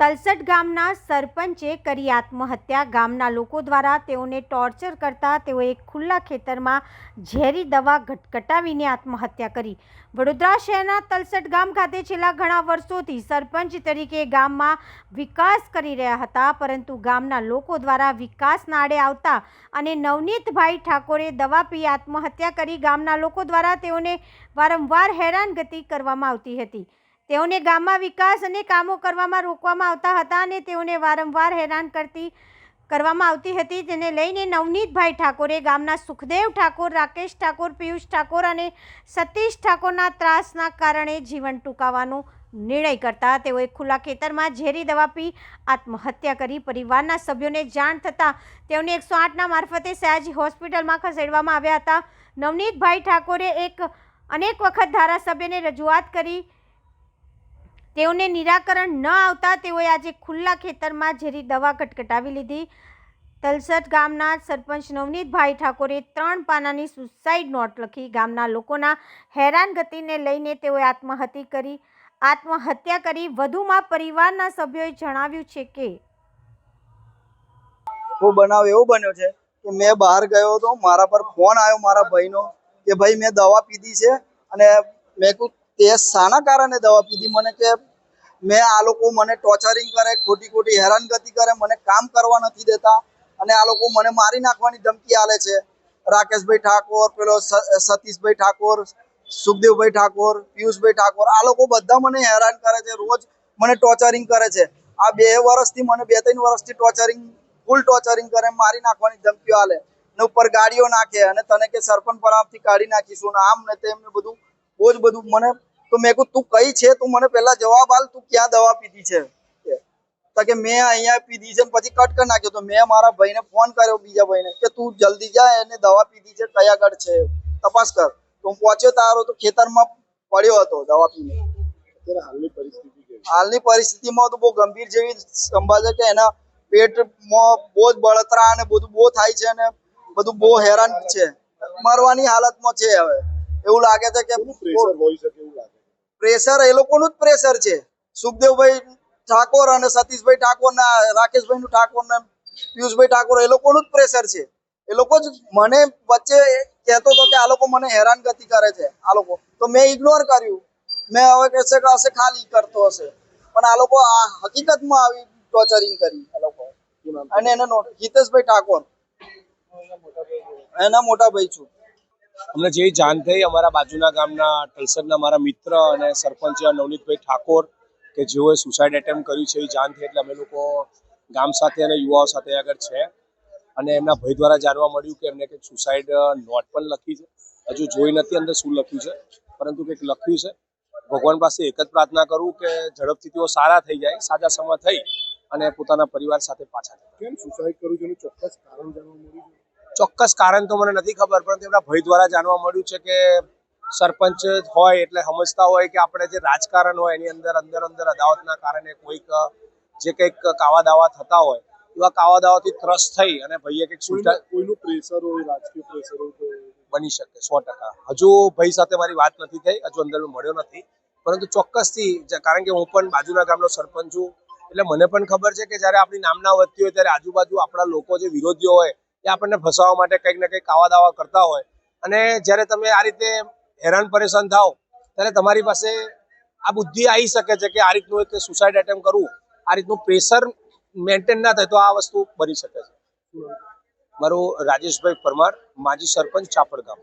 તલસટ ગામના સરપંચે કરી આત્મહત્યા. ગામના લોકો દ્વારા તેઓને ટોર્ચર કરતા તેઓએ ખુલ્લા ખેતરમાં ઝેરી દવા ઘટઘટાવીને આત્મહત્યા કરી. વડોદરા શહેરના તલસટ ગામ ખાતે છેલ્લા ઘણા વર્ષોથી સરપંચ તરીકે ગામમાં વિકાસ કરી રહ્યા હતા, પરંતુ ગામના લોકો દ્વારા વિકાસના આડે આવતા અને નવનીતભાઈ ઠાકોરે દવા પી આત્મહત્યા કરી ગામના લોકો દ્વારા તેઓને વારંવાર હેરાનગતિ કરવામાં આવતી હતી. તેઓને ગામમાં વિકાસ અને કામો કરવામાં રોકવામાં આવતા હતા અને તેઓને વારંવાર હેરાન કરતી, કરવામાં આવતી હતી. તેને લઈને નવનીતભાઈ ઠાકોરે ગામના સુખદેવ ઠાકોર, રાકેશ ઠાકોર, પિયુષ ઠાકોર અને સતીશ ઠાકોરના ત્રાસના કારણે જીવન ટૂંકાવાનો નિર્ણય કરતા તેઓએ ખુલ્લા ખેતરમાં ઝેરી દવા પી, આત્મહત્યા કરી, પરિવારના સભ્યોને જાણ થતાં તેઓને એકસો આઠના મારફતે સયાજી હોસ્પિટલમાં ખસેડવામાં આવ્યા હતા. નવનીતભાઈ ઠાકોરે એક અનેક વખત ધારાસભ્યને રજૂઆત કરી તેઓને નિરાકરણ ન આવતા તેઓએ આજે ખુલ્લા ખેતરમાં ઝેરી દવા કટકટાવી લીધી. તલસટ ગામના સરપંચ નવનીતભાઈ ઠાકોરે ત્રણ પાનાની સુસાઇડ નોટ લખી ગામના લોકોના હેરાનગતિને લઈને તેઓએ આત્મહત્યા કરી. આત્મહત્યા કરી વધુમાં પરિવારના સભ્યોએ જણાવ્યું છે કે બનાવ એવો બન્યો છે કે મેં બહાર ગયો હતો, મારા પર ફોન આવ્યો મારા ભાઈનો કે ભાઈ મેં દવા પીધી છે અને મેં તે શાના કારણે દવા પીધી? મને કે મેં આ લોકો મને ટોર્ચરિંગ કરે, ખોટી ખોટી હેરાનગતિ કરે, મને કામ કરવા નથી દેતા અને આ લોકો મને મારી નાખવાની ધમકી આલે છે. રાકેશભાઈ ઠાકોર, પેલો સતીશભાઈ ઠાકોર, સુખદેવભાઈ ઠાકોર, પિયુષભાઈ ઠાકોર, આ લોકો બધા મને હેરાન કરે છે, રોજ મને ટોર્ચરિંગ કરે છે. આ બે વર્ષથી, મને બે ત્રણ વર્ષથી ટોર્ચરિંગ ફૂલ ટોર્ચરિંગ કરે, મારી નાખવાની ધમકીઓ આલે ને ઉપર ગાડીઓ નાખે અને તને કે સરપંચ પરામથી કાઢી નાખીશું ને આમ ને તેમને બધું, બહુ જ બધું મને તો મેં કહું તું કઈ છે? તું મને પહેલા જવાબ આલ તું ક્યાં દવા પીધી છે? કે. તો કે મેં અહીંયા પીધી છે પછી કટ કરી નાખ્યો. તો મેં મારા ભાઈને ફોન કર્યો બીજા ભાઈને કે તું જલ્દી જા એને દવા પીધી છે કયા આગળ છે તપાસ કર. તો હું પહોંચ્યો તારો તો ખેતરમાં પડ્યો હતો દવા પીને. હાલની પરિસ્થિતિ હાલની પરિસ્થિતિમાં તો બહુ ગંભીર જેવી સંભાળ છે કે એના પેટમાં બહુ જ બળતરા અને બધું બહુ થાય છે અને બધું બહુ હેરાન છે. મરવાની હાલતમાં છે હવે. એવું લાગે છે કે પ્રેશર હોઈ શકે એવું લાગે? પ્રેશર, એ લોકોનું જ પ્રેશર છે. સુખદેવભાઈ ઠાકોર અને સતીશભાઈ ઠાકોર ના રાકેશભાઈ નું ઠાકોર ને પિયુષભાઈ ઠાકોર, એ લોકોનું જ પ્રેશર છે. એ લોકો જ મને વચ્ચે કહેતો હતો કે આ લોકો મને હેરાનગતિ કરે છે, આ લોકો. તો મેં ઇગ્નોર કર્યું. મેં હવે કહેશે કે હશે, ખાલી કરતો હશે. પણ આ લોકો આ હકીકતમાં આવી ટોર્ચરિંગ કરી આ લોકો. અને એને હિતેશભાઈ ઠાકોર. એના મોટા ભાઈ છું. અમને જે જાણ થઈ અમારા બાજુના ગામના ટલસરના મારા મિત્ર અને સરપંચ નવનીતભાઈ ઠાકોર કે જેઓએ સુસાઇડ એટેમ્પ કર્યું છે, એ જાણ થઈ એટલે અમે લોકો ગામ સાથે અને યુવાઓ સાથે આગળ છે. અને એમના ભાઈ દ્વારા જાણવા મળ્યું કે એમને કંઈક સુસાઇડ નોટ પણ લખી છે. હજુ જોઈ નથી અંદર શું લખ્યું છે, પરંતુ કંઈક લખ્યું છે. ભગવાન પાસે એક જ પ્રાર્થના કરું કે ઝડપથી તેઓ સારા થઈ જાય, સાજા સમય થઈ અને પોતાના પરિવાર સાથે પાછા જાય કેમ સુસાઇડ કર્યું છે ચોક્કસ કારણ જાણવા મળ્યું ચોક્કસ કારણ તો મને નથી ખબર પરંતુ એમના ભય દ્વારા જાણવા મળ્યું છે કે સરપંચ હોય એટલે સમજતા હોય કે આપણે જે રાજકારણ હોય એની અંદર અંદર અંદર અદાવતના કારણે કોઈક જે કંઈક કાવા દાવા થતા હોય એવા કાવા દાવાથી ત્રસ્ત થઈ અને ભાઈએ કંઈક કોઈનું પ્રેશર હોય રાજકીય પ્રેશર હોય બની શકે સો ટકા. હજુ ભાઈ સાથે મારી વાત નથી થઈ હજુ અંદર મળ્યો નથી પરંતુ ચોક્કસથી કારણ કે હું પણ બાજુના ગામનો સરપંચ છું એટલે મને પણ ખબર છે કે જ્યારે આપણી નામના વધતી હોય ત્યારે આજુબાજુ આપણા લોકો જે વિરોધીઓ હોય એ આપણને ફસાવવા માટે કંઈક ને કંઈક આવા દાવા કરતા હોય. અને જ્યારે તમે આ રીતે હેરાન પરેશાન થાવ ત્યારે તમારી પાસે આ બુદ્ધિ આવી શકે છે કે આ રીતનું એક સુસાઇડ એટેમ્પ કરવું, આ રીતનું પ્રેશર મેન્ટેન ના થાય તો આ વસ્તુ બની શકે છે. મારું રાજેશભાઈ પરમાર, માજી સરપંચ ચાપડ ગામ